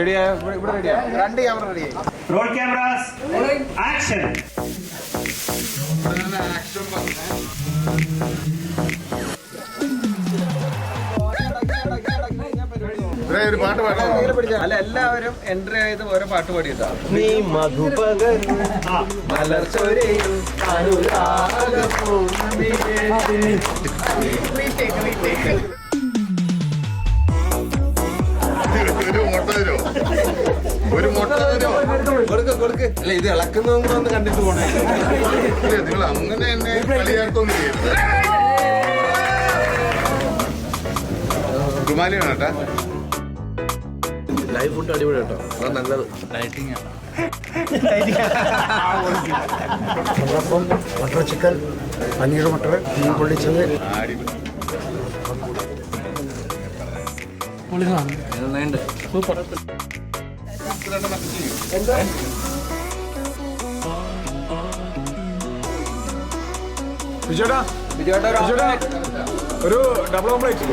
റെഡിയായ ഇവിടെ റെഡിയാ രണ്ട് ക്യാമറ റെഡിയായി റോൾ ക്യാമറാസ് ആക്ഷൻ ഒരു പാട്ട് പാടാം. അല്ല എല്ലാവരും എൻട്രി ചെയ്ത് ഓരോ പാട്ട് പാടിയിട്ടാ. നീ മധുപകൻ മലർച്ചൊരയും ഒരു മുട്ട തരോ. ഒരു മുട്ട തരോ. കൊടുക്ക് കൊടുക്ക്. അല്ല ഇത് ഇളക്കുന്നതും കൂടെ ഒന്ന് കണ്ടിട്ട് പോണേ. നിങ്ങൾ അങ്ങനെ എന്നെ കളിയാക്കൊന്നും ചെയ്യരുത്. കുമാലിയാണ് കേട്ടാ. ലൈവ് ഫുഡ് അടിപൊളി കേട്ടോ. അതാ നല്ലത്. അപ്പം ബട്ടർ ചിക്കൻ പനീർ മട്ടർ മീൻ പൊള്ളിച്ചത്. വിജയേട്ടാ വിജയേട്ടാ ഒരു ഡബിൾ ഓംപ്ലേറ്റ്